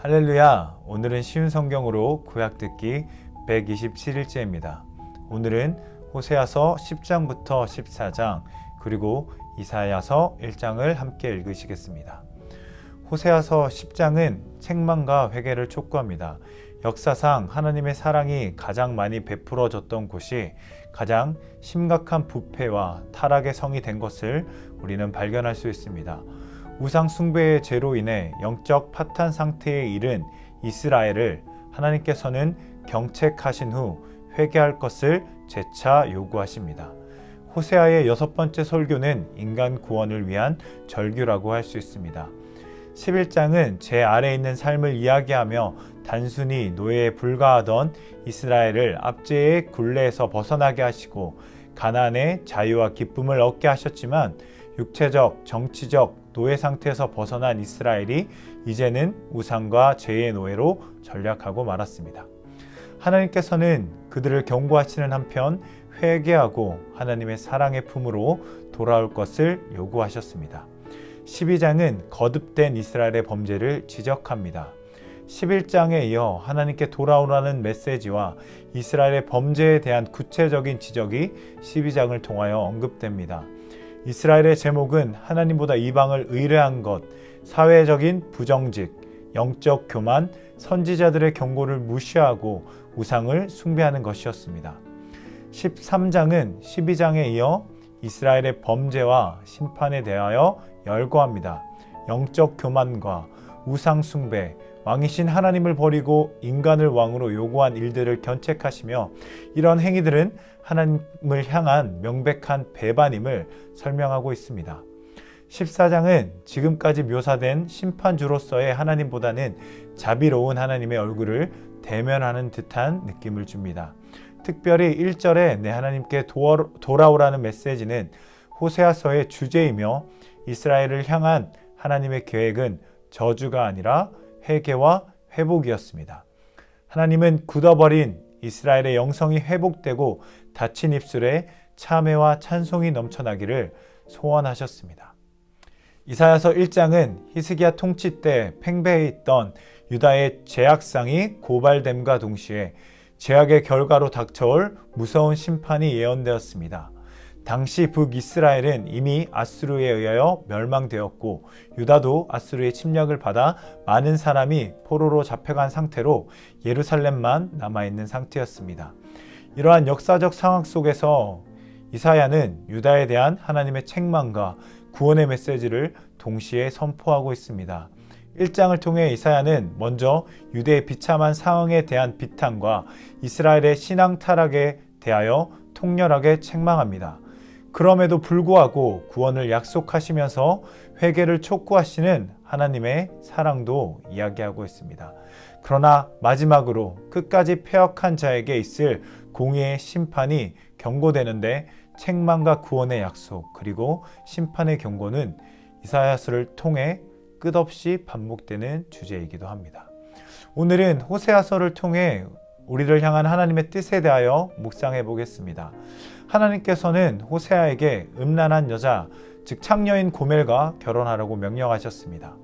할렐루야! 오늘은 쉬운 성경으로 구약 듣기 127일째입니다. 오늘은 호세아서 10장부터 14장 그리고 이사야서 1장을 함께 읽으시겠습니다. 호세아서 10장은 책망과 회개를 촉구합니다. 역사상 하나님의 사랑이 가장 많이 베풀어졌던 곳이 가장 심각한 부패와 타락의 성이 된 것을 우리는 발견할 수 있습니다. 우상 숭배의 죄로 인해 영적 파탄 상태에 이른 이스라엘을 하나님께서는 경책하신 후 회개할 것을 재차 요구하십니다. 호세아의 여섯 번째 설교는 인간 구원을 위한 절규라고 할 수 있습니다. 11장은 제 아래에 있는 삶을 이야기하며 단순히 노예에 불과하던 이스라엘을 압제의 굴레에서 벗어나게 하시고 가나안의 자유와 기쁨을 얻게 하셨지만 육체적, 정치적 노예 상태에서 벗어난 이스라엘이 이제는 우상과 죄의 노예로 전락하고 말았습니다. 하나님께서는 그들을 경고하시는 한편 회개하고 하나님의 사랑의 품으로 돌아올 것을 요구하셨습니다. 12장은 거듭된 이스라엘의 범죄를 지적합니다. 11장에 이어 하나님께 돌아오라는 메시지와 이스라엘의 범죄에 대한 구체적인 지적이 12장을 통하여 언급됩니다. 이스라엘의 제목은 하나님보다 이방을 의뢰한 것, 사회적인 부정직, 영적 교만, 선지자들의 경고를 무시하고 우상을 숭배하는 것이었습니다. 13장은 12장에 이어 이스라엘의 범죄와 심판에 대하여 열거합니다. 영적 교만과 우상 숭배, 왕이신 하나님을 버리고 인간을 왕으로 요구한 일들을 견책하시며 이런 행위들은 하나님을 향한 명백한 배반임을 설명하고 있습니다. 14장은 지금까지 묘사된 심판주로서의 하나님보다는 자비로운 하나님의 얼굴을 대면하는 듯한 느낌을 줍니다. 특별히 1절에 내 하나님께 돌아오라는 메시지는 호세아서의 주제이며 이스라엘을 향한 하나님의 계획은 저주가 아니라 회개와 회복이었습니다. 하나님은 굳어버린 이스라엘의 영성이 회복되고 닫힌 입술에 참회와 찬송이 넘쳐나기를 소원하셨습니다. 이사야서 1장은 히스기야 통치 때 팽배해 있던 유다의 죄악상이 고발됨과 동시에 죄악의 결과로 닥쳐올 무서운 심판이 예언되었습니다. 당시 북이스라엘은 이미 아수르에 의하여 멸망되었고 유다도 아수르의 침략을 받아 많은 사람이 포로로 잡혀간 상태로 예루살렘만 남아있는 상태였습니다. 이러한 역사적 상황 속에서 이사야는 유다에 대한 하나님의 책망과 구원의 메시지를 동시에 선포하고 있습니다. 1장을 통해 이사야는 먼저 유대의 비참한 상황에 대한 비탄과 이스라엘의 신앙 타락에 대하여 통렬하게 책망합니다. 그럼에도 불구하고 구원을 약속하시면서 회개를 촉구하시는 하나님의 사랑도 이야기하고 있습니다. 그러나 마지막으로 끝까지 폐역한 자에게 있을 공의의 심판이 경고되는데 책망과 구원의 약속 그리고 심판의 경고는 이사야서를 통해 끝없이 반복되는 주제이기도 합니다. 오늘은 호세아서를 통해 우리를 향한 하나님의 뜻에 대하여 묵상해 보겠습니다. 하나님께서는 호세아에게 음란한 여자, 즉 창녀인 고멜과 결혼하라고 명령하셨습니다.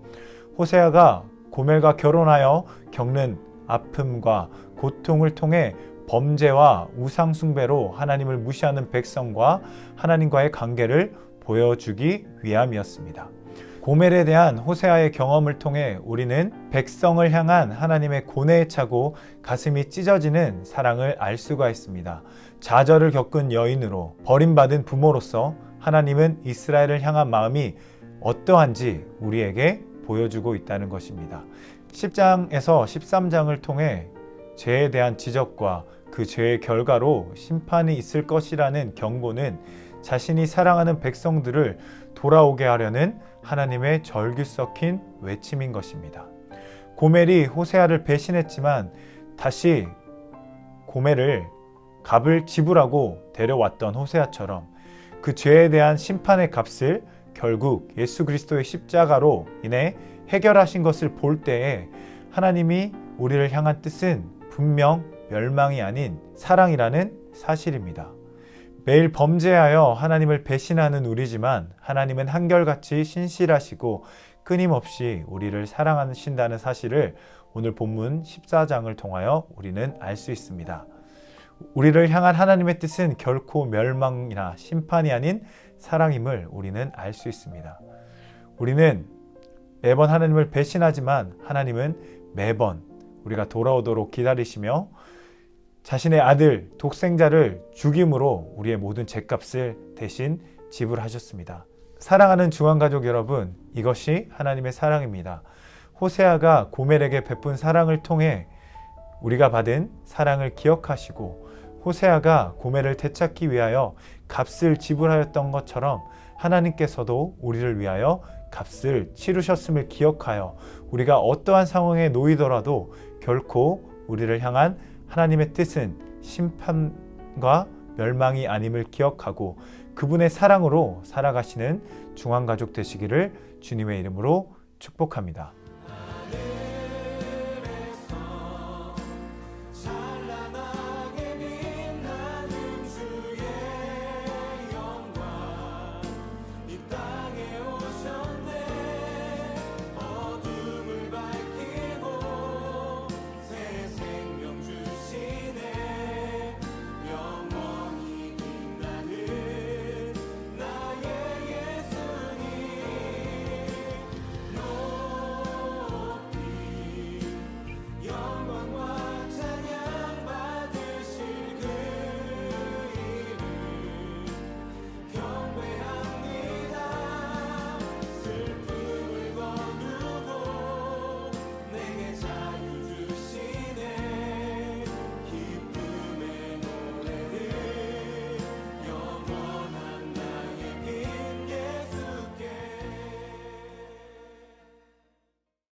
호세아가 고멜과 결혼하여 겪는 아픔과 고통을 통해 범죄와 우상숭배로 하나님을 무시하는 백성과 하나님과의 관계를 보여주기 위함이었습니다. 고멜에 대한 호세아의 경험을 통해 우리는 백성을 향한 하나님의 고뇌에 차고 가슴이 찢어지는 사랑을 알 수가 있습니다. 좌절을 겪은 여인으로 버림받은 부모로서 하나님은 이스라엘을 향한 마음이 어떠한지 우리에게 보여주고 있다는 것입니다. 10장에서 13장을 통해 죄에 대한 지적과 그 죄의 결과로 심판이 있을 것이라는 경고는 자신이 사랑하는 백성들을 돌아오게 하려는 하나님의 절규 섞인 외침인 것입니다. 고멜이 호세아를 배신했지만 다시 고멜을 값을 지불하고 데려왔던 호세아처럼 그 죄에 대한 심판의 값을 결국 예수 그리스도의 십자가로 인해 해결하신 것을 볼 때에 하나님이 우리를 향한 뜻은 분명 멸망이 아닌 사랑이라는 사실입니다. 매일 범죄하여 하나님을 배신하는 우리지만 하나님은 한결같이 신실하시고 끊임없이 우리를 사랑하신다는 사실을 오늘 본문 14장을 통하여 우리는 알 수 있습니다. 우리를 향한 하나님의 뜻은 결코 멸망이나 심판이 아닌 사랑임을 우리는 알 수 있습니다. 우리는 매번 하나님을 배신하지만 하나님은 매번 우리가 돌아오도록 기다리시며 자신의 아들 독생자를 죽임으로 우리의 모든 죄값을 대신 지불하셨습니다. 사랑하는 중앙가족 여러분, 이것이 하나님의 사랑입니다. 호세아가 고멜에게 베푼 사랑을 통해 우리가 받은 사랑을 기억하시고 호세아가 고멜을 되찾기 위하여 값을 지불하였던 것처럼 하나님께서도 우리를 위하여 값을 치르셨음을 기억하여 우리가 어떠한 상황에 놓이더라도 결코 우리를 향한 하나님의 뜻은 심판과 멸망이 아님을 기억하고 그분의 사랑으로 살아가시는 중앙가족 되시기를 주님의 이름으로 축복합니다.